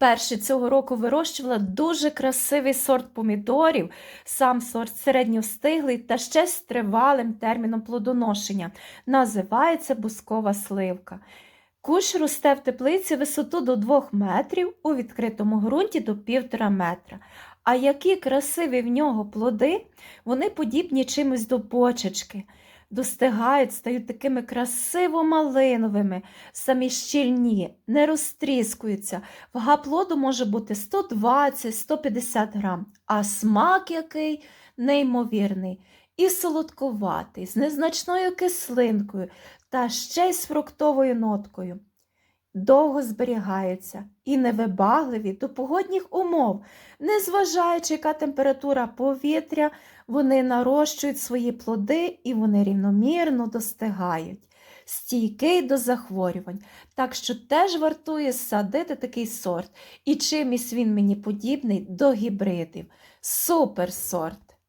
Вперше цього року вирощувала дуже красивий сорт помідорів, сам сорт середньостиглий та ще з тривалим терміном плодоношення. Називається бускова сливка. Кущ росте в теплиці висоту до 2 метрів, у відкритому ґрунті до 1,5 метра. А які красиві в нього плоди, вони подібні чимось до почечки. Достигають, стають такими красиво-малиновими, самі щільні, не розтріскуються. Вага плоду може бути 120-150 грам, а смак який неймовірний. І солодкуватий, з незначною кислинкою та ще й з фруктовою ноткою. Довго зберігаються і невибагливі до погодних умов, незважаючи, яка температура повітря, вони нарощують свої плоди і вони рівномірно достигають. Стійкий до захворювань, так що теж вартує садити такий сорт. І чимось він мені подібний до гібридів. Супер сорт!